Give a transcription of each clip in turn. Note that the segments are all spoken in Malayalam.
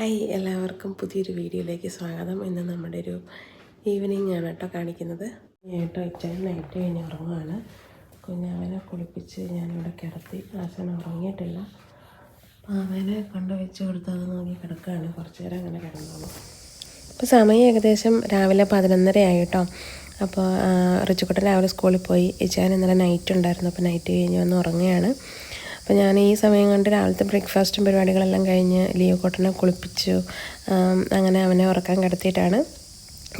ഹായ് എല്ലാവർക്കും പുതിയൊരു വീഡിയോയിലേക്ക് സ്വാഗതം. ഇന്ന് നമ്മുടെ ഒരു ഈവനിങ് ആണ് കേട്ടോ കാണിക്കുന്നത്. ഏട്ടോ ഇച്ചാൻ നൈറ്റ് കഴിഞ്ഞ് ഉറങ്ങുകയാണ് കുഞ്ഞാവനെ കുളിപ്പിച്ച് ഞാനിവിടെ കിടത്തി. ആശാൻ ഉറങ്ങിയിട്ടില്ല. അവനെ കൊണ്ട് വെച്ച് കൊടുത്തത് നോക്കി കിടക്കുകയാണ്. കുറച്ച് നേരം അങ്ങനെ കിടന്നോളൂ. ഇപ്പോൾ സമയം ഏകദേശം രാവിലെ പതിനൊന്നര ആയിട്ടോ അപ്പോൾ റിച്ചുക്കുട്ടൻ രാവിലെ സ്കൂളിൽ പോയി. ഇച്ചാൻ ഇന്നലെ നൈറ്റ് ഉണ്ടായിരുന്നു. അപ്പോൾ നൈറ്റ് കഴിഞ്ഞ് വന്ന് ഉറങ്ങുകയാണ്. അപ്പോൾ ഞാൻ ഈ സമയം കൊണ്ട് രാവിലത്തെ ബ്രേക്ക്ഫാസ്റ്റും പരിപാടികളെല്ലാം കഴിഞ്ഞ് ലിയോ കോട്ടനെ കുളിപ്പിച്ചു അങ്ങനെ അവനെ ഉറക്കാൻ കിടത്തിയിട്ടാണ്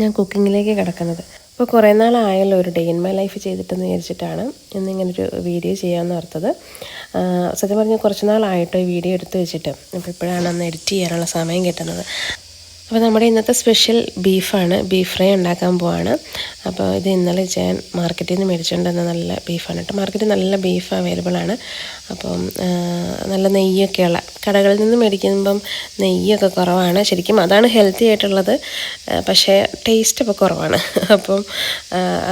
ഞാൻ കുക്കിങ്ങിലേക്ക് കിടക്കുന്നത്. അപ്പോൾ കുറേ നാളായല്ലോ ഒരു ഡേ ഇൻ മൈ ലൈഫ് ചെയ്തിട്ടെന്ന് വിചാരിച്ചിട്ടാണ് ഇന്നിങ്ങനൊരു വീഡിയോ ചെയ്യാമെന്ന് ഓർത്തത്. സത്യം പറഞ്ഞാൽ കുറച്ച് നാളായിട്ടോ ഈ വീഡിയോ എടുത്തു വെച്ചിട്ട്. അപ്പോൾ ഇപ്പോഴാണ് അന്ന് എഡിറ്റ് ചെയ്യാനുള്ള സമയം കിട്ടുന്നത്. അപ്പോൾ നമ്മുടെ ഇന്നത്തെ സ്പെഷ്യൽ ബീഫാണ് ബീഫ് ഫ്രൈ ഉണ്ടാക്കാൻ പോവാണ്. അപ്പോൾ ഇത് ഇന്നലെ ഞാൻ മാർക്കറ്റിൽ നിന്ന് മേടിച്ചുകൊണ്ട് വന്ന നല്ല ബീഫാണ് കേട്ടോ മാർക്കറ്റിൽ നല്ല ബീഫ് അവൈലബിൾ ആണ്. അപ്പം നല്ല നെയ്യൊക്കെയുള്ള കടകളിൽ നിന്ന് മേടിക്കുമ്പം നെയ്യൊക്കെ കുറവാണ് ശരിക്കും. അതാണ് ഹെൽത്തി ആയിട്ടുള്ളത്. പക്ഷേ ടേസ്റ്റ് ഇപ്പോൾ കുറവാണ്. അപ്പം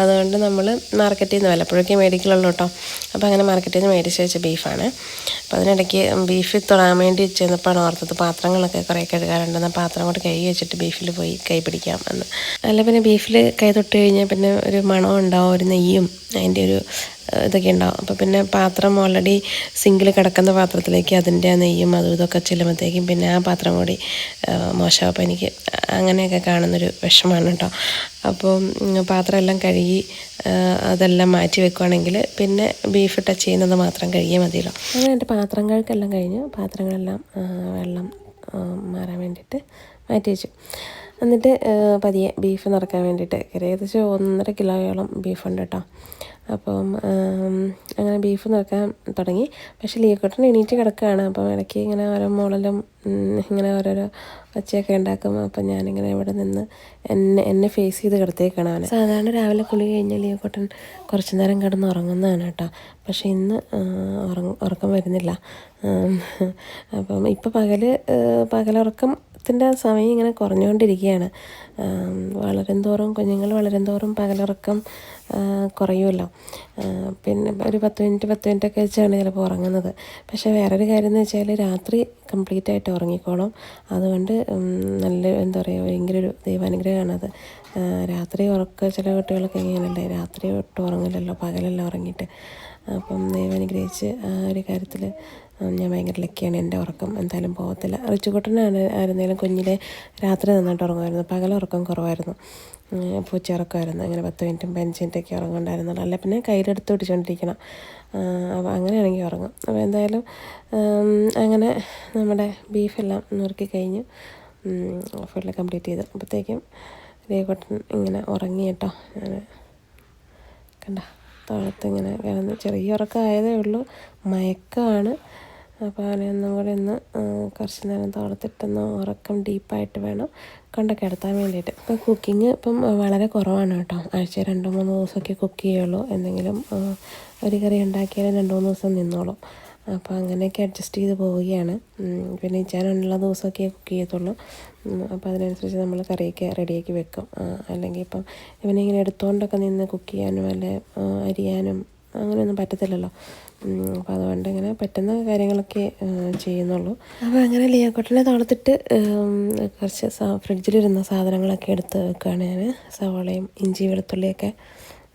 അതുകൊണ്ട് നമ്മൾ മാർക്കറ്റിൽ നിന്ന് വല്ലപ്പോഴൊക്കെ മേടിക്കലുള്ളൂ കേട്ടോ അപ്പോൾ അങ്ങനെ മാർക്കറ്റിൽ നിന്ന് മേടിച്ച് വെച്ച ബീഫാണ് അപ്പോൾ അതിനിടയ്ക്ക് ബീഫ് തൊടാൻ വേണ്ടി ചെന്നപ്പോഴാണ് ഓർത്തത്. പാത്രങ്ങളൊക്കെ കുറേ കഴുകാറുണ്ടെന്ന് പാത്രം കൊണ്ട് കൈ വെച്ചിട്ട് ബീഫിൽ പോയി കൈ പിടിക്കാം എന്ന്. അല്ല പിന്നെ ബീഫിൽ കൈ തൊട്ട് കഴിഞ്ഞാൽ പിന്നെ ഒരു മണം ഉണ്ടാവും ഒരു നെയ്യും. അതിന്റെ ഒരു ഇതൊക്കെ ഉണ്ടാവും. അപ്പോൾ പിന്നെ പാത്രം ഓൾറെഡി സിങ്കിൽ കിടക്കുന്ന പാത്രത്തിലേക്ക് അതിന്റെ നെയ്യും അതും ഇതൊക്കെ ചെല്ലുമ്പോഴത്തേക്കും പിന്നെ ആ പാത്രം കൂടി മോശമാവും എനിക്ക് അങ്ങനെയൊക്കെ കാണുന്നൊരു വിഷമാണ് കേട്ടോ അപ്പോൾ പാത്രമെല്ലാം കഴുകി അതെല്ലാം മാറ്റി വെക്കുവാണെങ്കിൽ പിന്നെ ബീഫ് ടച്ച് ചെയ്യുന്നത് മാത്രം കഴുകിയാൽ മതിയല്ലോ. അങ്ങനെ എന്റെ പാത്രം കഴുക്കെല്ലാം കഴിഞ്ഞ്. പാത്രങ്ങളെല്ലാം വെള്ളം മാറാൻ വേണ്ടിയിട്ട് മാറ്റി വെച്ചു. എന്നിട്ട് പതിയെ ബീഫ് നിറക്കാൻ വേണ്ടിയിട്ട് ഏകദേശം ഒന്നര കിലോയോളം ബീഫുണ്ട് കേട്ടോ അപ്പം അങ്ങനെ ബീഫ് നിറക്കാൻ തുടങ്ങി. പക്ഷേ ലീക്കോട്ടൻ എണീറ്റ് കിടക്കുകയാണ്. അപ്പം ഇടയ്ക്ക് ഇങ്ങനെ ഓരോ മോളിലും ഇങ്ങനെ ഓരോരോ ഒച്ചയൊക്കെ ഉണ്ടാക്കും. അപ്പം ഞാനിങ്ങനെ ഇവിടെ നിന്ന് എന്നെ എന്നെ ഫേസ് ചെയ്ത് കിടത്തേക്കാണ് അവനെ. സാധാരണ രാവിലെ കുളി കഴിഞ്ഞാൽ ലീക്കോട്ടൻ കുറച്ച് നേരം കിടന്ന് ഉറങ്ങുന്നതാണ് കേട്ടോ. പക്ഷേ ഇന്ന് ഉറങ്ങ ഉറക്കം വരുന്നില്ല. അപ്പം ഇപ്പം പകൽ പകലുറക്കത്തിന്റെ സമയം ഇങ്ങനെ കുറഞ്ഞുകൊണ്ടിരിക്കുകയാണ്. വളരെ വളരും തോറും കുഞ്ഞുങ്ങൾ വളരും തോറും പകലുറക്കം കുറയുമല്ലോ. പിന്നെ ഒരു പത്ത് മിനിറ്റ് പത്ത് മിനിറ്റൊക്കെ വെച്ചാണ് ചിലപ്പോൾ ഉറങ്ങുന്നത്. പക്ഷേ വേറൊരു കാര്യം എന്ന് വെച്ചാൽ രാത്രി കംപ്ലീറ്റ് ആയിട്ട് ഉറങ്ങിക്കോളും. അതുകൊണ്ട് നല്ല എന്താ പറയുക ഭയങ്കര ഒരു ദൈവാനുഗ്രഹമാണ് അത്. രാത്രി ഉറക്ക ചില കുട്ടികളൊക്കെ ഇങ്ങനെയല്ലേ രാത്രി ഒട്ടും ഉറങ്ങില്ലല്ലോ പകലല്ല ഉറങ്ങിയിട്ട്. അപ്പം ദൈവം അനുഗ്രഹിച്ച് ആ ഒരു കാര്യത്തിൽ ഞാൻ ഭയങ്കര ലക്കിയാണ് എന്റെ ഉറക്കം. എന്തായാലും പോകത്തില്ല റിച്ചുകുട്ടനാണ് ആയിരുന്നേലും കുഞ്ഞിലെ രാത്രി നന്നായിട്ട് ഉറങ്ങുമായിരുന്നു. പകൽ ഉറക്കം കുറവായിരുന്നു. പൂച്ച ഉറക്കമായിരുന്നു. അങ്ങനെ പത്ത് മിനിറ്റും പതിനഞ്ച് മിനിറ്റൊക്കെ ഉറങ്ങുണ്ടായിരുന്നുള്ളൂ അല്ല പിന്നെ കയ്യിലെടുത്ത് പിടിച്ചുകൊണ്ടിരിക്കണം അപ്പോൾ അങ്ങനെയാണെങ്കിൽ ഉറങ്ങും. അപ്പോൾ എന്തായാലും അങ്ങനെ നമ്മുടെ ബീഫെല്ലാം നുറുക്കി കഴിഞ്ഞ്. ഫുള്ള് കംപ്ലീറ്റ് ചെയ്തു. അപ്പോഴത്തേക്കും രേഖോട്ടൻ ഇങ്ങനെ ഉറങ്ങി കേട്ടോ. ഞാൻ കണ്ട തോളത്ത് ഇങ്ങനെ കിടന്ന് ചെറിയ ഉറക്കമായതേ ഉള്ളൂ. മയക്കമാണ്. അപ്പോൾ അവനെ ഒന്നും കൂടി ഒന്ന് കുറച്ച് നേരം തോളത്തിട്ടൊന്ന് ഉറക്കം ഡീപ്പായിട്ട് വേണം കൊണ്ട് കിടത്താൻ വേണ്ടിയിട്ട്. ഇപ്പോൾ കുക്കിംഗ് ഇപ്പം വളരെ കുറവാണ് കേട്ടോ. ആഴ്ച രണ്ട് മൂന്ന് ദിവസമൊക്കെ കുക്ക് ചെയ്യുള്ളൂ. എന്തെങ്കിലും ഒരു കറി ഉണ്ടാക്കിയാലും രണ്ട് മൂന്ന് ദിവസം നിന്നോളും. അപ്പോൾ അങ്ങനെയൊക്കെ അഡ്ജസ്റ്റ് ചെയ്ത് പോവുകയാണ്. പിന്നെ ഇച്ചാനുള്ള ദിവസമൊക്കെ കുക്ക് ചെയ്യത്തുള്ളൂ. അപ്പോൾ അതിനനുസരിച്ച് നമ്മൾ കറിയൊക്കെ റെഡിയാക്കി വെക്കും. അല്ലെങ്കിൽ ഇപ്പം ഇവനെ ഇങ്ങനെ എടുത്തുകൊണ്ടൊക്കെ നിന്ന് കുക്ക് ചെയ്യാനും അല്ലെ അരിയാനും അങ്ങനെയൊന്നും പറ്റത്തില്ലല്ലോ. അപ്പോൾ അതുകൊണ്ട് ഇങ്ങനെ പറ്റുന്ന കാര്യങ്ങളൊക്കെ ചെയ്യുന്നുള്ളൂ. അപ്പോൾ അങ്ങനെ ലിയാക്കോട്ടിനെ തളർത്തിട്ട് കുറച്ച് ഫ്രിഡ്ജിലിരുന്ന സാധനങ്ങളൊക്കെ എടുത്ത് വെക്കുകയാണ് ഞാൻ സവാളയും ഇഞ്ചി വെളുത്തുള്ളിയൊക്കെ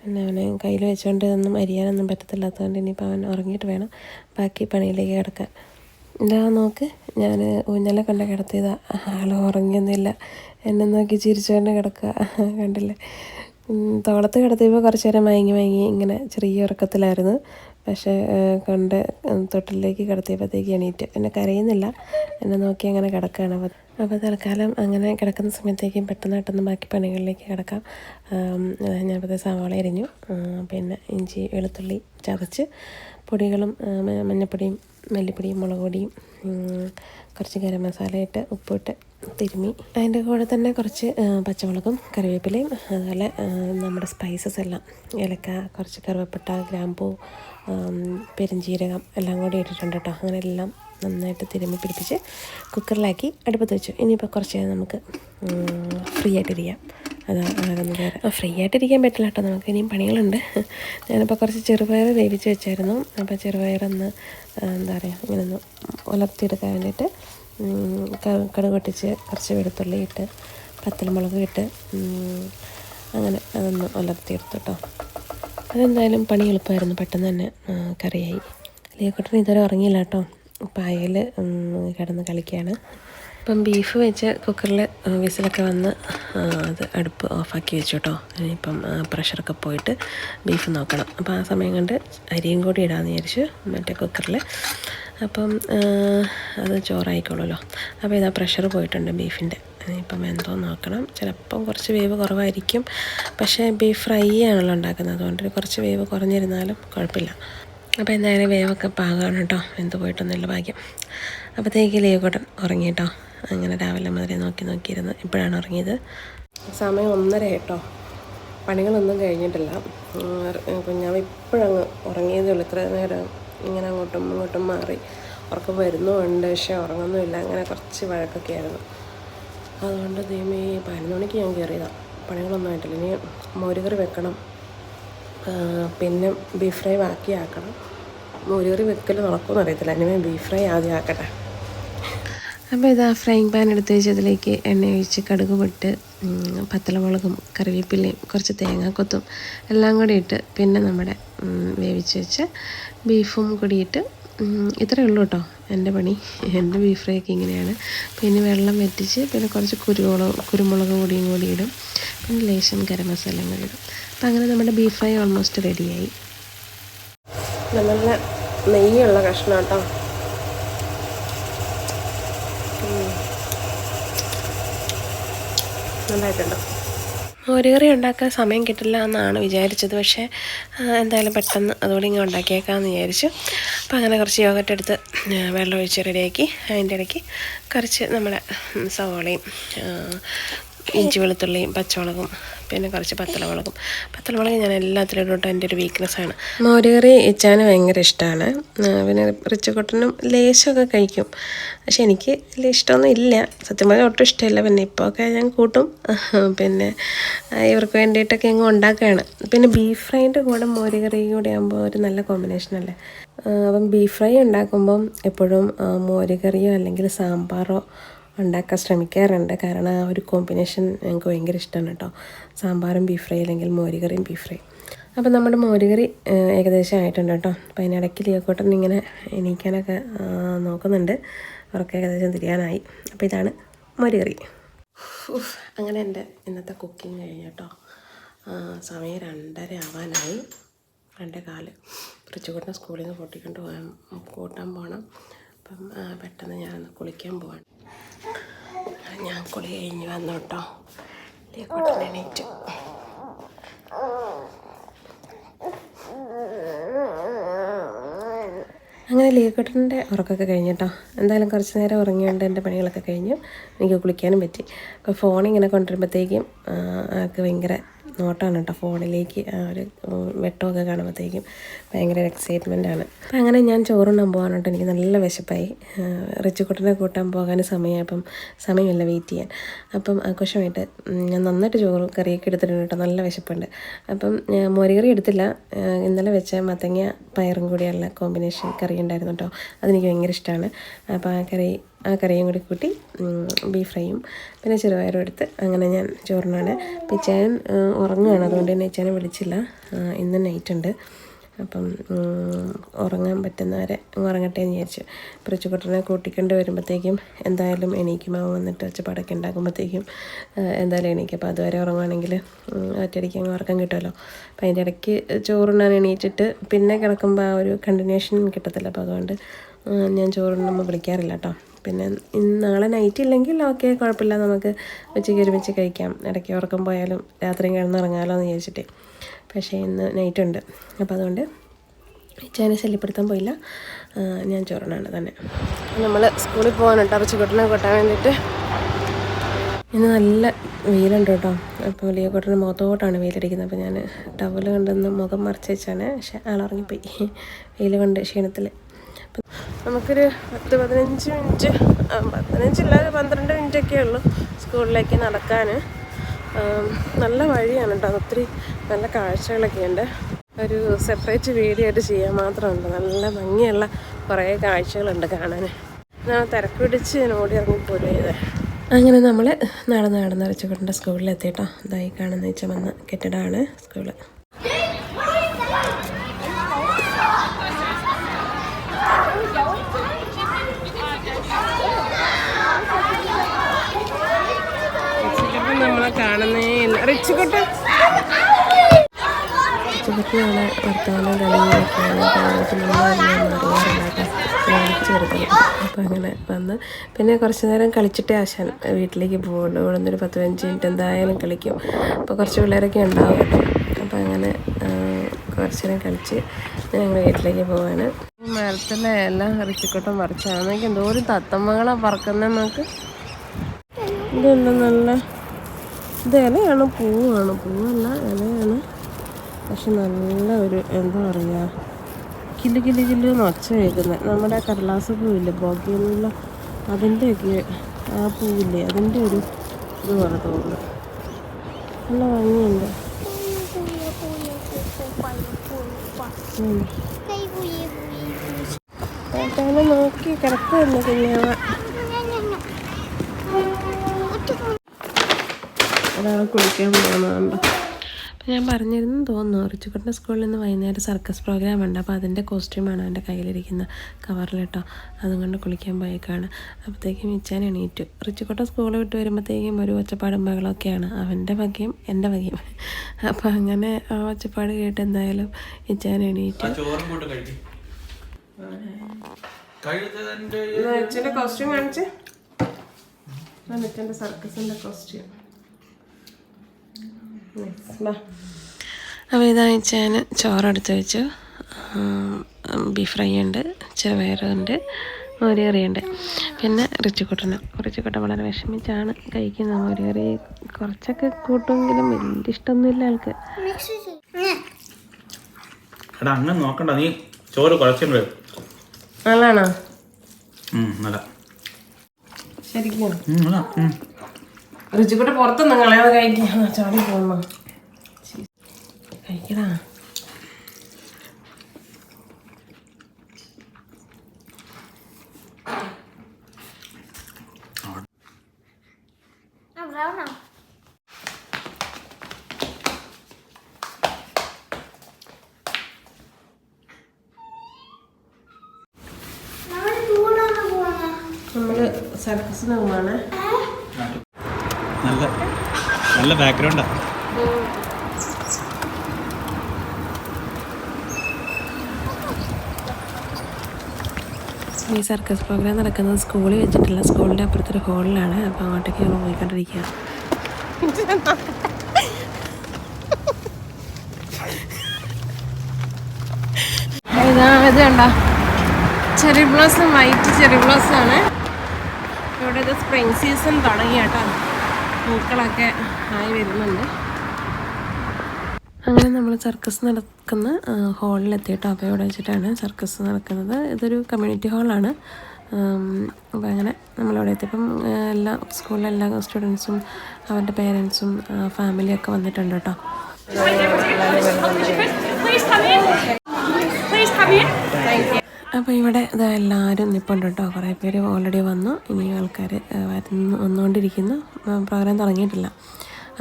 പിന്നെ അവനെ കയ്യിൽ വെച്ചുകൊണ്ട് ഇതൊന്നും അരിയാനൊന്നും പറ്റത്തില്ലാത്തതുകൊണ്ട് ഇനിയിപ്പോൾ അവൻ ഉറങ്ങിയിട്ട് വേണം ബാക്കി പണിയിലേക്ക് കിടക്കാൻ. എന്താ നോക്ക് ഞാൻ ഊഞ്ഞാലെ കൊണ്ട് കിടത്തിയതാ. ആൾ ഉറങ്ങിയൊന്നുമില്ല എന്നെ നോക്കി ചിരിച്ചുകൊണ്ട് കിടക്കുക കണ്ടില്ലേ? തോളത്ത് കിടത്തിയപ്പോൾ കുറച്ച് നേരം മയങ്ങി മയങ്ങി ഇങ്ങനെ ചെറിയ ഉറക്കത്തിലായിരുന്നു. പക്ഷേ കണ്ട് തൊട്ടിലേക്ക് കിടത്തിയപ്പോഴത്തേക്ക് എണീറ്റ്. എന്നെ കരയുന്നില്ല. എന്നെ നോക്കി അങ്ങനെ കിടക്കുകയാണ്. അപ്പോൾ അപ്പോൾ തൽക്കാലം അങ്ങനെ കിടക്കുന്ന സമയത്തേക്കും പെട്ടെന്നായിട്ടൊന്ന് ബാക്കി പണികളിലേക്ക് കിടക്കാം. ഞാൻ ഞാനിപ്പോൾ സവാള എരിഞ്ഞു. പിന്നെ ഇഞ്ചി വെളുത്തുള്ളി ചതച്ച് പൊടികളും മഞ്ഞപ്പൊടിയും മല്ലിപ്പൊടിയും മുളക് പൊടിയും കുറച്ച് ഗരം മസാല ഇട്ട് ഉപ്പിട്ട് തിരുമി അതിന്റെ കൂടെ തന്നെ കുറച്ച് പച്ചമുളകും കറിവേപ്പിലയും അതുപോലെ നമ്മുടെ സ്പൈസസ് എല്ലാം ഏലക്ക കുറച്ച് കറുവപ്പട്ട ഗ്രാമ്പൂ പെരുംജീരകം എല്ലാം കൂടി ഇട്ടിട്ടുണ്ട് കേട്ടോ. അങ്ങനെ എല്ലാം നന്നായിട്ട് തിരുമ്മി പിടിപ്പിച്ച് കുക്കറിലാക്കി അടുപ്പത്ത് വെച്ചു. ഇനിയിപ്പോൾ കുറച്ച് നമുക്ക് ഫ്രീ ആയിട്ടിരിക്കാം. അത് ഫ്രീ ആയിട്ടിരിക്കാൻ പറ്റില്ല കേട്ടോ നമുക്ക്. ഇനിയും പണികളുണ്ട്. ഞാനിപ്പോൾ കുറച്ച് ചെറുപയർ വേവിച്ച് വെച്ചായിരുന്നു. അപ്പോൾ ചെറുപയറൊന്ന് എന്താ പറയുക ഇങ്ങനെ ഒന്ന് ഉലർത്തിയെടുക്കാൻ വേണ്ടിയിട്ട് കടു പൊട്ടിച്ച് കുറച്ച് വെളുത്തുള്ളി ഇട്ട് പത്തലമുളക് ഇട്ട് അങ്ങനെ അതൊന്ന് ഉലർത്തിയെടുത്തു കേട്ടോ. അതെന്തായാലും പണി എളുപ്പമായിരുന്നു. പെട്ടെന്ന് തന്നെ കറിയായി. ലിയക്കുട്ടൻ ഇതുവരെ ഉറങ്ങിയില്ല കേട്ടോ? പായൽ കിടന്ന് കളിക്കുകയാണ് ഇപ്പം ബീഫ് വെച്ച് കുക്കറിൽ വിസിലൊക്കെ വന്ന് അത് അടുപ്പ് ഓഫാക്കി വെച്ചു കേട്ടോ ഇനിയിപ്പം പ്രഷറൊക്കെ പോയിട്ട് ബീഫ് നോക്കണം. അപ്പോൾ ആ സമയം കൊണ്ട് അരിയും കൂടി ഇടാമെന്ന് വിചാരിച്ചു മറ്റേ കുക്കറിൽ അപ്പം അത് ചോറായിക്കോളുമല്ലോ അപ്പോൾ ഇതാ പ്രഷർ പോയിട്ടുണ്ട് ബീഫിന്റെ ഇനിയിപ്പം എന്തോ നോക്കണം. ചിലപ്പം കുറച്ച് വേവ് കുറവായിരിക്കും. പക്ഷേ ബീഫ് ഫ്രൈ ആണല്ലോ ഉണ്ടാക്കുന്നത്. അതുകൊണ്ട് കുറച്ച് വേവ് കുറഞ്ഞിരുന്നാലും കുഴപ്പമില്ല. അപ്പോൾ എന്തായാലും വേവൊക്കെ പാകമാണ് കേട്ടോ എന്ത് പോയിട്ടൊന്നുമില്ല ഭാഗ്യം. അപ്പോഴത്തേക്ക് ലീവക്കോട്ടൻ ഉറങ്ങി കേട്ടോ അങ്ങനെ രാവിലെ മുതലേ നോക്കി നോക്കിയിരുന്ന്. ഇപ്പോഴാണ് ഉറങ്ങിയത്. സമയം ഒന്നര കേട്ടോ പണികളൊന്നും കഴിഞ്ഞിട്ടില്ല. കുഞ്ഞാവ് ഇപ്പോഴങ്ങ് ഉറങ്ങിയതേ ഉള്ളൂ. ഇത്ര നേരം ഇങ്ങനെ അങ്ങോട്ടും ഇങ്ങോട്ടും മാറി. ഉറക്കം വരുന്നുമുണ്ട് പക്ഷേ ഉറങ്ങുന്നുമില്ല. അങ്ങനെ കുറച്ച് വഴക്കൊക്കെ ആയിരുന്നു. അതുകൊണ്ട് ദൈവമേ പതിനൊന്ന് മണിക്ക് ഞാൻ കയറിയതാണ് പണികളൊന്നും ആയിട്ടില്ല. ഇനി മോരുകറി വെക്കണം. പിന്നെ ബീഫ് ഫ്രൈ ബാക്കിയാക്കണം. മോരുകറി വെക്കൽ നടക്കുമെന്ന് അറിയത്തില്ല. ഇനി ബീഫ് ഫ്രൈ ആദ്യം ആക്കട്ടെ. അപ്പോൾ ഇതാ ഫ്രൈങ് പാൻ എടുത്ത് വെച്ച് അതിലേക്ക് എണ്ണ ഒഴിച്ച് കടുക് പൊട്ട് പത്തലമുളകും കറിവേപ്പിലയും കുറച്ച് തേങ്ങാക്കൊത്തും എല്ലാം കൂടി ഇട്ട് പിന്നെ നമ്മുടെ വേവിച്ച് വെച്ച ബീഫും കൂടിയിട്ട് ഇത്രയേ ഉള്ളൂ കേട്ടോ എന്റെ പണി. എന്റെ ബീഫ് ഫ്രൈ ഒക്കെ ഇങ്ങനെയാണ്. പിന്നെ വെള്ളം വെറ്റിച്ച് പിന്നെ കുറച്ച് കുരുമുളക് കുരുമുളക് പൊടിയും കൂടി ഇടും. പിന്നെ ലേശം ഗരം മസാലയും കൂടി ഇടും. അങ്ങനെ നമ്മുടെ ബീഫ് ഫ്രൈ ഓൾമോസ്റ്റ് റെഡിയായി നല്ല നെയ്യുള്ള കഷ്ണം കേട്ടോ നന്നായിട്ടുണ്ടോ. മോരുകറി ഉണ്ടാക്കാൻ സമയം കിട്ടില്ല എന്നാണ് വിചാരിച്ചത്. പക്ഷേ എന്തായാലും പെട്ടെന്ന് അതുകൂടി ഇങ്ങനെ ഉണ്ടാക്കിയേക്കാമെന്ന് വിചാരിച്ചു. അപ്പോൾ അങ്ങനെ കുറച്ച് യോഗട്ട് എടുത്ത് വെള്ളം ഒഴിച്ച് റെഡിയാക്കി അതിന്റെ ഇടയ്ക്ക് കുറച്ച് നമ്മുടെ സവോളയും ഇഞ്ചി വെളുത്തുള്ളിയും പച്ചമുളകും പിന്നെ കുറച്ച് പത്തലമുളകും. പത്തലമുളക് ഞാൻ എല്ലാത്തിലും ഇട്ടോട്ട് എന്റെ ഒരു വീക്ക്നെസ്സാണ് മോരുകറി ഇച്ചാന് ഭയങ്കര ഇഷ്ടമാണ് പിന്നെ റിച്ചുകൊട്ടനും ലേശമൊക്കെ കഴിക്കും. പക്ഷെ എനിക്ക് വലിയ ഇഷ്ടമൊന്നും ഇല്ല. സത്യം പറഞ്ഞാൽ ഒട്ടും ഇഷ്ടമില്ല. പിന്നെ ഇപ്പോൾ ഒക്കെ ഞാൻ കൂട്ടും. പിന്നെ ഇവർക്ക് വേണ്ടിയിട്ടൊക്കെ അങ്ങ് ഉണ്ടാക്കുകയാണ്. പിന്നെ ബീഫ് ഫ്രൈന്റെ കൂടെ മോരുകറി കൂടെ ആകുമ്പോൾ ഒരു നല്ല കോമ്പിനേഷൻ അല്ലേ? അപ്പം ബീഫ് ഫ്രൈ ഉണ്ടാക്കുമ്പം എപ്പോഴും മോരുകറിയോ അല്ലെങ്കിൽ സാമ്പാറോ ഉണ്ടാക്കാൻ ശ്രമിക്കാറുണ്ട്. കാരണം ആ ഒരു കോമ്പിനേഷൻ ഞങ്ങൾക്ക് ഭയങ്കര ഇഷ്ടമാണ് കേട്ടോ. സാമ്പാറും ബീഫ് ഫ്രൈ അല്ലെങ്കിൽ മോരുകറിയും ബീഫ് ഫ്രൈ അപ്പോൾ നമ്മുടെ മോരുകറി ഏകദേശം ആയിട്ടുണ്ട് കേട്ടോ. അപ്പം അതിനിടയ്ക്ക് ലിയോക്കോട്ടൻ ഇങ്ങനെ എണീക്കാനൊക്കെ നോക്കുന്നുണ്ട്. അവർക്ക് ഏകദേശം തിരിയാനായി. അപ്പോൾ ഇതാണ് മോരുകറി. അങ്ങനെ എന്റെ ഇന്നത്തെ കുക്കിംഗ് കഴിഞ്ഞു കേട്ടോ. സമയം രണ്ടര ആവാനായി. രണ്ടേ കാൽ. റിച്ചുകൂട്ടിനെ സ്കൂളിൽ നിന്ന് കൂട്ടിക്കൊണ്ട് പോകാൻ കൂട്ടാൻ പോകണം. അപ്പം പെട്ടെന്ന് ഞാനൊന്ന് കുളിക്കാൻ പോവാണ്. ഞാൻ കുളി കഴിഞ്ഞ് വന്നു കേട്ടോ. ലിയോക്കോട്ടൻ അങ്ങനെ ലീക്കട്ടന്റെ ഉറക്കൊക്കെ കഴിഞ്ഞിട്ടോ. എന്തായാലും കുറച്ച് നേരം ഉറങ്ങിയോണ്ട് എന്റെ പണികളൊക്കെ കഴിഞ്ഞു എനിക്ക് കുളിക്കാനും പറ്റി. അപ്പോൾ ഫോൺ ഇങ്ങനെ കൊണ്ടുവരുമ്പോഴത്തേക്കും ആൾക്ക് ഭയങ്കര നോട്ടമാണ് കേട്ടോ ഫോണിലേക്ക് ആ ഒരു വെട്ടമൊക്കെ കാണുമ്പോഴത്തേക്കും ഭയങ്കര എക്സൈറ്റ്മെന്റ് ആണ്. അപ്പം അങ്ങനെ ഞാൻ ചോറുണ്ണാൻ പോകാൻ കേട്ടോ. എനിക്ക് നല്ല വിശപ്പായി. റിച്ചുക്കുട്ടനെ കൂട്ടാൻ പോകാൻ സമയം അപ്പം സമയമില്ല വെയിറ്റ് ചെയ്യാൻ. അപ്പം ആഘോഷമായിട്ട് ഞാൻ നന്നായിട്ട് ചോറ് കറിയൊക്കെ എടുത്തിട്ടുണ്ട് കേട്ടോ. നല്ല വിശപ്പുണ്ട്. അപ്പം മോരുകറി എടുത്തില്ല. ഇന്നലെ വെച്ച മത്തങ്ങ പയറും കൂടിയുള്ള കോമ്പിനേഷൻ കറി ഉണ്ടായിരുന്നു കേട്ടോ. അതെനിക്ക് ഭയങ്കര ഇഷ്ടമാണ് അപ്പോൾ ആ കറി ആ കറിയും കൂടി കൂട്ടി ബീഫ് ഫ്രൈയും പിന്നെ ചെറുപയറും എടുത്ത് അങ്ങനെ ഞാൻ ചോറിനാണ്. അപ്പം ഉറങ്ങുകയാണ്. അതുകൊണ്ട് തന്നെ ഇച്ചാനെ വിളിച്ചില്ല. ഇന്ന് നൈറ്റ് ഉണ്ട്. അപ്പം ഉറങ്ങാൻ പറ്റുന്നവരെ ഉറങ്ങട്ടെ എന്ന് വിചാരിച്ചു. പ്രച്ചുകുട്ടനെ കൂട്ടിക്കൊണ്ട് വരുമ്പോഴത്തേക്കും എന്തായാലും എണീക്കുമാവ് വന്നിട്ട് ഒച്ചപ്പാടൊക്കെ ഉണ്ടാക്കുമ്പോഴത്തേക്കും ആ, എന്തായാലും എണീക്കും. അപ്പോൾ അതുവരെ ഉറങ്ങുവാണെങ്കിൽ ഉം, ഒറ്റയടിക്ക് അങ്ങ് ഉറക്കം കിട്ടുമല്ലോ. അപ്പോൾ അതിന്റെ ഇടയ്ക്ക് ചോറുണ്ണാൻ എണീറ്റിട്ട് പിന്നെ കിടക്കുമ്പോൾ ആ ഒരു കണ്ടിന്യൂഷൻ കിട്ടത്തില്ല. അപ്പോൾ അതുകൊണ്ട് ഞാൻ ചോറുണ്ണുമ്പോൾ വിളിക്കാറില്ല കേട്ടോ. പിന്നെ നാളെ നൈറ്റ് ഇല്ലെങ്കിൽ ഓക്കെ കുഴപ്പമില്ല. നമുക്ക് ഉച്ചയ്ക്ക് ഒരുമിച്ച് കഴിക്കാം. ഇടയ്ക്ക് ഉറക്കം പോയാലും രാത്രി കിടന്നിറങ്ങാമല്ലോ എന്ന് വിചാരിച്ചിട്ടേ. പക്ഷേ ഇന്ന് നൈറ്റ് ഉണ്ട്. അപ്പോൾ അതുകൊണ്ട് ചേനെ ശല്യപ്പെടുത്താൻ പോയില്ല. ഞാൻ ചോറിനാണ് തന്നെ. നമ്മൾ സ്കൂളിൽ പോകാൻ കേട്ടോ അറച്ചിക്കൊട്ടനെ കൊട്ടാൻ വേണ്ടിയിട്ട് ഇന്ന് നല്ല വെയിലുണ്ട് കേട്ടോ അപ്പോൾ വലിയ കൊട്ടന് മുഖത്തോട്ടാണ് വെയിലടിക്കുന്നത്. അപ്പോൾ ഞാൻ ടവൽ കണ്ടെന്ന് മുഖം മറച്ച് വെച്ചാണ്. പക്ഷേ ആളുറങ്ങിപ്പോയി വെയിൽ കണ്ട് ക്ഷീണത്തിൽ നമുക്കൊരു പത്ത് പതിനഞ്ച് മിനിറ്റ് പതിനഞ്ചില്ല ഒരു പന്ത്രണ്ട് മിനിറ്റൊക്കെ ഉള്ളൂ സ്കൂളിലേക്ക് നടക്കാൻ നല്ല വഴിയാണ് കേട്ടോ ഒത്തിരി നല്ല കാഴ്ചകളൊക്കെ ഉണ്ട് ഒരു സെപ്പറേറ്റ് വീഡിയോ ആയിട്ട് ചെയ്യാൻ മാത്രമുണ്ട്. നല്ല ഭംഗിയുള്ള കുറേ കാഴ്ചകളുണ്ട് കാണാൻ ഞാൻ തിരക്ക് പിടിച്ച് ഞാൻ ഓടി ഇറങ്ങിപ്പോലും ചെയ്തേ അങ്ങനെ നമ്മൾ നടന്ന് നടന്ന് അരച്ചുകൊണ്ട സ്കൂളിൽ എത്തിയിട്ടോ ഇതായി കാണുന്ന ചുമന്ന കെട്ടിടമാണ് സ്കൂൾ. കാണുന്നേ റിച്ചുകുട്ടി വർത്തമാനം കാണുന്നത് കൊടുക്കുന്നത് അപ്പം അങ്ങനെ വന്ന് പിന്നെ കുറച്ച് നേരം കളിച്ചിട്ടേ ആശാൻ വീട്ടിലേക്ക് പോകുള്ളൂ ഇവിടെ നിന്നൊരു പത്ത് പതിനഞ്ച് മിനിറ്റ് എന്തായാലും കളിക്കും. അപ്പോൾ കുറച്ച് പിള്ളേരൊക്കെ ഉണ്ടാവും. അപ്പം അങ്ങനെ കുറച്ച് നേരം കളിച്ച് ഞങ്ങൾ വീട്ടിലേക്ക് പോവാണ്. മരത്തിലെ എല്ലാം റിച്ചുക്കുട്ടം പറിച്ചാണ് എനിക്ക് എന്തോരം തത്തമ്മകളാണ് പറക്കുന്നത് നമുക്ക്. ഇതെന്താ നല്ല ഇത് ഇലയാണ് പൂവാണ്. പൂവല്ല ഇലയാണ്. പക്ഷെ നല്ല ഒരു എന്താ പറയുക കിലു കിലു കിലു എന്ന് ഒച്ച കേൾക്കുന്നത് നമ്മുടെ കടലാസ് പൂവില്ലേ ബോഗിയുള്ള അതിന്റെയൊക്കെ ആ പൂവില്ലേ അതിന്റെ ഒരു ഇത് പോലെ തോന്നുന്നു. നല്ല ഭംഗിയുണ്ട്. നോക്കി കിടക്കുന്നു കുഞ്ഞാവ. ഒരാൾ കുളിക്കാൻ പോകുന്നതുണ്ട് അപ്പം ഞാൻ പറഞ്ഞിരുന്നു തോന്നുന്നു റിച്ചുക്കുട്ടന്റെ സ്കൂളിൽ നിന്ന് വൈകുന്നേരം സർക്കസ് പ്രോഗ്രാം ഉണ്ട്. അപ്പോൾ അതിന്റെ കോസ്റ്റ്യൂമാണ് എന്റെ കയ്യിലിരിക്കുന്ന കവറിൽ കേട്ടോ അതും കൊണ്ട് കുളിക്കാൻ പോയേക്കാണ്. അപ്പോഴത്തേക്കും ഇച്ചാൻ എണീറ്റു. റിച്ചുക്കുട്ടൻ സ്കൂൾ വിട്ട് വരുമ്പോഴത്തേക്കും ഒരു ഒച്ചപ്പാടും ബഹളമൊക്കെയാണ്. അവന്റെ വകയും എന്റെ വകയും. അപ്പോൾ അങ്ങനെ ആ ഒച്ചപ്പാട് കേട്ട് എന്തായാലും ഇച്ചാൻ എണീറ്റു. അച്ഛന്റെ കോസ്റ്റ്യൂം കാണിച്ച്. അച്ഛന്റെ സർക്കസിന്റെ കോസ്റ്റ്യൂം അപ്പോൾ ഇതാ വെച്ചാൽ ചോറെടുത്ത് വെച്ചു. ബീഫ് ഫ്രൈ ഉണ്ട് ചെറുപയറുണ്ട് മോരുകറിയുണ്ട്. പിന്നെ റിച്ചുക്കുട്ടന് റിച്ചുക്കുട്ടൻ വളരെ വിഷമിച്ചാണ് കഴിക്കുന്നത്. മോരുകറി കുറച്ചൊക്കെ കൂട്ടുമെങ്കിലും വലിയ ഇഷ്ടമൊന്നുമില്ല ആൾക്ക്. എടാ അങ്ങനെ നോക്കണ്ട. നീ ചോറ് കുഴച്ചിട്ടുണ്ട് നല്ലതാണോ? നല്ല ശരിക്കും. റിച്ചുക്കുട്ട പുറത്തൊന്നും കളയാതെ കഴിക്കാൻ ചാടി പോകുന്നു. കഴിക്കടാ. നമ്മൾ സർക്കസിന് പോവാണേ. നല്ല ബാക്ക്ഗ്രൗണ്ടാ ഈ സർക്കസ് പ്രോഗ്രാം നടക്കുന്നത് സ്കൂളിൽ വെച്ചിട്ടില്ല. സ്കൂളിന്റെ അപ്പുറത്തൊരു ഹോളിലാണ് അപ്പോൾ അങ്ങോട്ടേക്ക് ഞങ്ങൾ പോയിക്കൊണ്ടിരിക്കുക ഇതാ ഇത് cherry blossom white cherry blossom ആണ്. ഇവിടെ ഇത് സ്പ്രിങ് സീസൺ തുടങ്ങി കേട്ടോ പൂക്കളൊക്കെ ആയി വരുന്നുണ്ട്. അങ്ങനെ നമ്മൾ സർക്കസ് നടക്കുന്ന ഹാളിലെത്തിയിട്ടോ അപ്പോൾ ഇവിടെ വെച്ചിട്ടാണ് സർക്കസ് നടക്കുന്നത്. ഇതൊരു കമ്മ്യൂണിറ്റി ഹാളാണ്. അപ്പോൾ അങ്ങനെ നമ്മളവിടെ എത്തിയപ്പം എല്ലാ സ്കൂളിലെ എല്ലാ സ്റ്റുഡൻസും അവരുടെ പേരൻസും ഫാമിലിയൊക്കെ വന്നിട്ടുണ്ട് കേട്ടോ. Please come in. അപ്പോൾ ഇവിടെ ഇതാ എല്ലാവരും നിൽപ്പുണ്ട് കേട്ടോ കുറേ പേര് ഓൾറെഡി വന്നു. ഇനി ആൾക്കാർ വരുന്നു വന്നുകൊണ്ടിരിക്കുന്നു. പ്രോഗ്രാം തുടങ്ങിയിട്ടില്ല.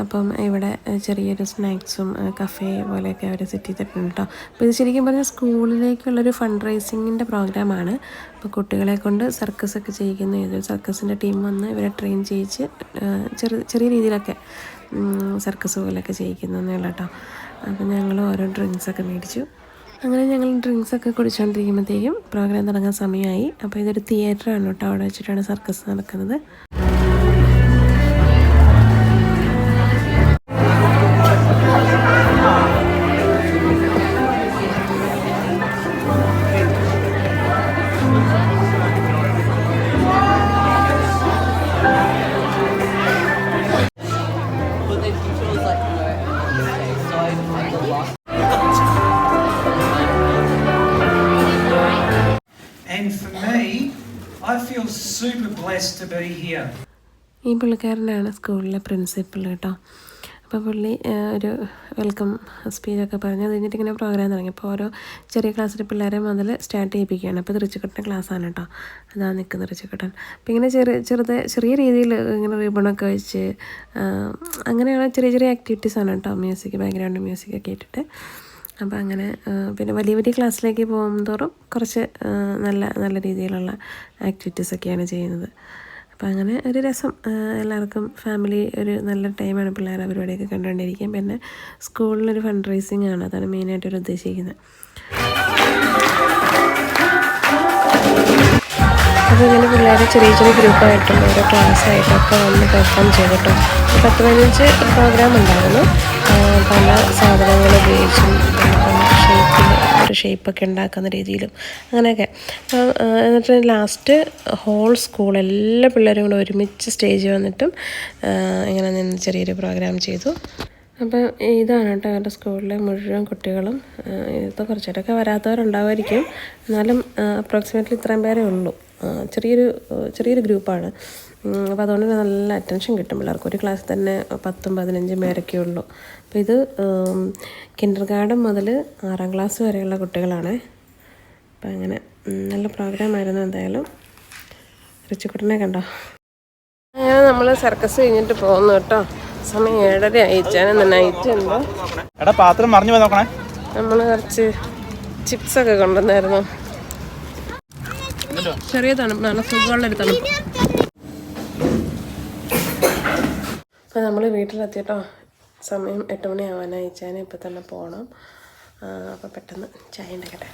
അപ്പം ഇവിടെ ചെറിയൊരു സ്നാക്സും കഫേ പോലെയൊക്കെ അവർ സെറ്റ് ചെയ്തിട്ടുണ്ട് കേട്ടോ അപ്പോൾ ഇത് ശരിക്കും പറഞ്ഞാൽ സ്കൂളിലേക്കുള്ളൊരു ഫണ്ട് റൈസിങ്ങിന്റെ പ്രോഗ്രാമാണ് അപ്പോൾ കുട്ടികളെ കൊണ്ട് സർക്കസ് ഒക്കെ ചെയ്യിക്കുന്ന ഏതൊരു സർക്കസിന്റെ ടീം വന്ന് ഇവരെ ട്രെയിൻ ചെയ്യിച്ച് ചെറു ചെറിയ രീതിയിലൊക്കെ സർക്കസ് പോലെയൊക്കെ ചെയ്യിക്കുന്നു ഉള്ളൂ കേട്ടോ അപ്പോൾ ഞങ്ങൾ ഓരോ ഡ്രിങ്ക്സൊക്കെ മേടിച്ചു. അങ്ങനെ ഞങ്ങൾ ഡ്രിങ്ക്സൊക്കെ കുടിച്ചുകൊണ്ടിരിക്കുമ്പോഴത്തേക്കും പ്രോഗ്രാം തുടങ്ങാൻ സമയമായി. അപ്പോൾ ഇതൊരു തിയേറ്ററാണ് കേട്ടോ. അവിടെ വെച്ചിട്ടാണ് സർക്കസ് നടക്കുന്നത്. പുള്ളിക്കാരനാണ് സ്കൂളിലെ പ്രിൻസിപ്പൾ കേട്ടോ. അപ്പോൾ പുള്ളി ഒരു വെൽക്കം സ്പീച്ചൊക്കെ പറഞ്ഞ്. അത് കഴിഞ്ഞിട്ട് ഇങ്ങനെ പ്രോഗ്രാം തുടങ്ങി. അപ്പോൾ ഓരോ ചെറിയ ക്ലാസ്സിലെ പിള്ളേരെ മുതൽ സ്റ്റാർട്ട് ചെയ്യിപ്പിക്കുകയാണ്. അപ്പോൾ ക്ലാസ് ക്ലാസ്സാണ് കേട്ടോ. അതാണ് നിൽക്കുന്ന റിച്ചുക്കുട്ടൻ. അപ്പോൾ ഇങ്ങനെ ചെറിയ ചെറുത് ചെറിയ രീതിയിൽ ഇങ്ങനെ റിബണൊക്കെ വെച്ച് അങ്ങനെയുള്ള ചെറിയ ചെറിയ ആണ് കേട്ടോ. മ്യൂസിക് ബാക്ക്ഗ്രൗണ്ട് മ്യൂസിക് ഒക്കെ ഇട്ടിട്ട് അപ്പോൾ അങ്ങനെ പിന്നെ വലിയ വലിയ ക്ലാസ്സിലേക്ക് പോകുന്തോറും കുറച്ച് നല്ല നല്ല രീതിയിലുള്ള ആക്ടിവിറ്റീസൊക്കെയാണ് ചെയ്യുന്നത്. അപ്പോൾ അങ്ങനെ ഒരു രസം എല്ലാവർക്കും ഫാമിലി ഒരു നല്ല ടൈമാണ് പിള്ളേർ പരിപാടിയൊക്കെ കണ്ടുകൊണ്ടിരിക്കും പിന്നെ സ്കൂളിലൊരു ഫണ്ട് റൈസിങ് ആണ് അതാണ് മെയിനായിട്ട് ഒരു ഉദ്ദേശിക്കുന്നത്. അപ്പോൾ ഇങ്ങനെ പിള്ളേരെ ചെറിയ ചെറിയ ഗ്രൂപ്പായിട്ടും ഓരോ ക്ലാസ്സായിട്ടൊക്കെ വന്ന് പെർഫോം ചെയ്തിട്ടും പത്ത് പതിനഞ്ച് പ്രോഗ്രാം ഉണ്ടായിരുന്നു. പല സാധനങ്ങൾ ഉപയോഗിച്ചും ഒരു ഷേപ്പൊക്കെ ഉണ്ടാക്കുന്ന രീതിയിലും അങ്ങനെയൊക്കെ. എന്നിട്ട് ലാസ്റ്റ് ഹോൾ സ്കൂൾ എല്ലാ പിള്ളേരും കൂടെ ഒരുമിച്ച് സ്റ്റേജ് വന്നിട്ടും ഇങ്ങനെ നിന്ന് ചെറിയൊരു പ്രോഗ്രാം ചെയ്തു. അപ്പം ഇതാണ് കേട്ടോ അവരുടെ സ്കൂളിലെ മുഴുവൻ കുട്ടികളും. ഇപ്പോൾ കുറച്ചേരൊക്കെ വരാത്തവരുണ്ടാവുമായിരിക്കും. എന്നാലും അപ്രോക്സിമേറ്റ്ലി ഇത്രയും പേരേ ഉള്ളൂ. ചെറിയൊരു ചെറിയൊരു ഗ്രൂപ്പാണ് അപ്പോൾ അതുകൊണ്ട് നല്ല അറ്റൻഷൻ കിട്ടും പിള്ളേർക്ക്. ഒരു ക്ലാസ്സിൽ തന്നെ പത്തും പതിനഞ്ചും പേരൊക്കെ ഉള്ളൂ. അപ്പോൾ ഇത് കിൻഡർ ഗാർഡൻ മുതൽ ആറാം ക്ലാസ് വരെയുള്ള കുട്ടികളാണ്. അപ്പം അങ്ങനെ നല്ല പ്രോഗ്രാം ആയിരുന്നു എന്തായാലും. റിച്ചുക്കുട്ടനെ കണ്ടോ? അങ്ങനെ നമ്മൾ സർക്കസ് കഴിഞ്ഞിട്ട് പോകുന്നു കേട്ടോ. സമയം ഏഴര അയച്ചാണ് നൈറ്റ് ഉണ്ടോ. എടാ പാത്രം മറിഞ്ഞു നോക്കണേ. നമ്മൾ കുറച്ച് ചിപ്സൊക്കെ കൊണ്ടുവന്നായിരുന്നു. ചെറിയ തണുപ്പ് നല്ല സുഖമുള്ളൊരു തണുപ്പ്. അപ്പം നമ്മൾ വീട്ടിലെത്തിയിട്ടോ സമയം എട്ട് മണിയാവാനായി ഞാൻ ഇപ്പം തന്നെ പോകണം അപ്പോൾ പെട്ടെന്ന് ചായ ഉണ്ടാക്കട്ടെ.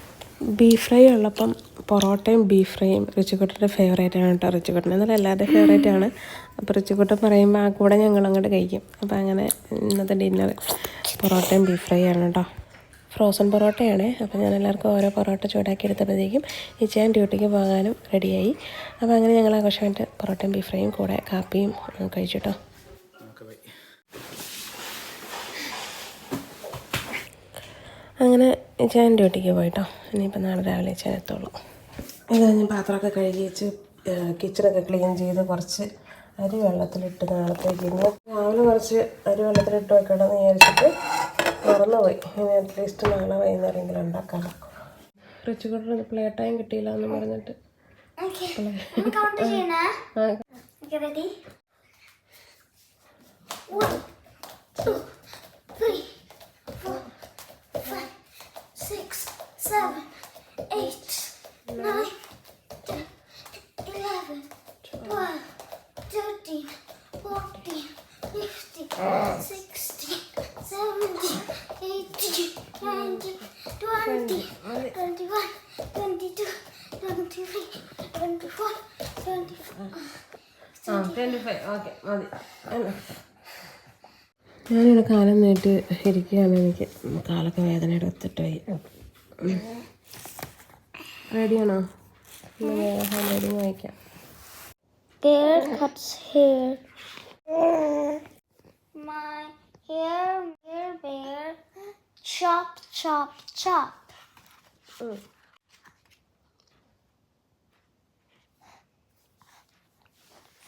ബീഫ് ഫ്രൈ ഉള്ളപ്പം പൊറോട്ടയും ബീഫ് ഫ്രൈയും റിച്ചുക്കുട്ടന്റെ ഫേവറേറ്റ് ആണ് കേട്ടോ റിച്ചുക്കുട്ടൻ. എന്നാലും എല്ലാവരുടെയും ഫേവറേറ്റ് ആണ്. അപ്പോൾ റിച്ചുക്കുട്ടൻ പറയുമ്പോൾ ആ കൂടെ ഞങ്ങൾ അങ്ങോട്ട് കഴിക്കും. അപ്പോൾ അങ്ങനെ ഇന്നത്തെ ഡിന്നർ പൊറോട്ടയും ബീഫ് ഫ്രൈ ആണ് കേട്ടോ. ഫ്രോസൺ പൊറോട്ടയാണ്. അപ്പോൾ ഞാൻ എല്ലാവർക്കും ഓരോ പൊറോട്ട ചൂടാക്കി എടുത്തപ്പോഴത്തേക്കും ഈ ചേൻ ഡ്യൂട്ടിക്ക് പോകാനും റെഡിയായി അപ്പോൾ അങ്ങനെ ഞങ്ങൾ ആഘോഷമായിട്ട് പൊറോട്ടയും ബീഫ് ഫ്രൈയും കൂടെ കാപ്പിയും കഴിച്ചു കേട്ടോ. അങ്ങനെ ഞാൻ ഡ്യൂട്ടിക്ക് പോയിട്ടോ. ഇനിയിപ്പോൾ നാളെ രാവിലെ ഞാൻ എത്തുള്ളൂ. ഇത് കഴിഞ്ഞ് പാത്രമൊക്കെ കഴുകി വെച്ച് കിച്ചണൊക്കെ ക്ലീൻ ചെയ്ത് കുറച്ച് അരി വെള്ളത്തിലിട്ട് നാളത്തേക്ക് ഇന്ന് രാവിലെ കുറച്ച് അരി വെള്ളത്തിലിട്ട് വെക്കണമെന്ന് വിചാരിച്ചിട്ട് മറന്നുപോയി. ഇനി അറ്റ്ലീസ്റ്റ് നാളെ വൈകുന്നേരമെങ്കിലും ഉണ്ടാക്കാമല്ലോ റിച്ച് കൂട്ടർ പ്ലേ ടൈം കിട്ടിയില്ല എന്ന് പറഞ്ഞിട്ട്. I'm ഇരിക്കുകയാണ് എനിക്ക് കാലൊക്കെ വേദന എടുത്തിട്ട് പോയി റെഡിയാണോ ഹാൻഡ് വായിക്കാം There cuts hair. My hair, hair bear, chop, chop, chop. Mm.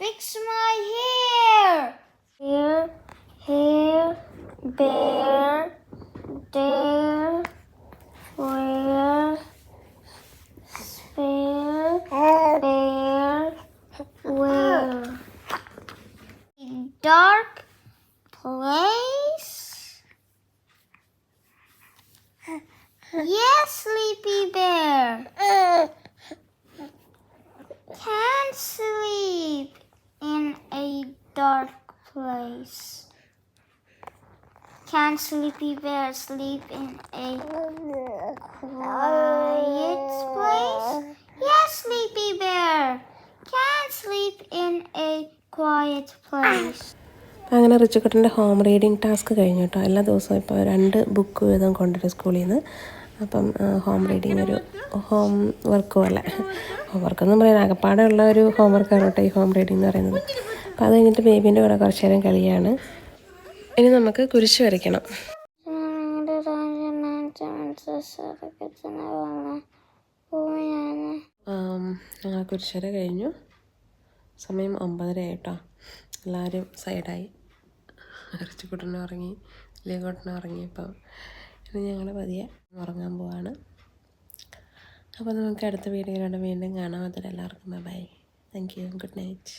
Fix my hair. Hair, hair, bear, dare, where, spare, bear, where? Dark place? Yes, Sleepy Bear. Can't sleep in a dark place. Can Sleepy Bear sleep in a quiet place? Yes, Sleepy Bear. Can sleep in a quiet place. അങ്ങനെ റിച്ചുക്കുട്ടന്റെ ഹോം റീഡിങ് ടാസ്ക് കഴിഞ്ഞു കേട്ടോ എല്ലാ ദിവസവും ഇപ്പോൾ രണ്ട് ബുക്ക് വീതം കൊണ്ടുവരും സ്കൂളിൽ നിന്ന് അപ്പം ഹോം റീഡിങ് ഒരു ഹോം വർക്ക് പോലെ ഹോം വർക്ക് എന്ന് പറയാൻ അകപ്പാടെ ഉള്ള ഒരു ഹോം വർക്കാണ് കേട്ടോ ഈ ഹോം റീഡിംഗ് എന്ന് പറയുന്നത് അപ്പോൾ അത് കഴിഞ്ഞിട്ട് ബേബീന്റെ കൂടെ കുറച്ച് നേരം കളിയാണ് ഇനി നമുക്ക് കുരിശ് വരയ്ക്കണം. ഞങ്ങൾ കുരിശര കഴിഞ്ഞു. സമയം ഒമ്പതര ആയിട്ടോ എല്ലാവരും സൈഡായി. ഇറച്ചിക്കുട്ടനും ഉറങ്ങി ലീകോട്ടനും ഉറങ്ങിയപ്പം ഇനി ഞങ്ങൾ പതിയെ ഉറങ്ങാൻ പോവാണ്. അപ്പോൾ നമുക്ക് അടുത്ത വീഡിയോയിലൂടെ വീണ്ടും കാണാം. അതിൽ എല്ലാവർക്കും bye thank you good night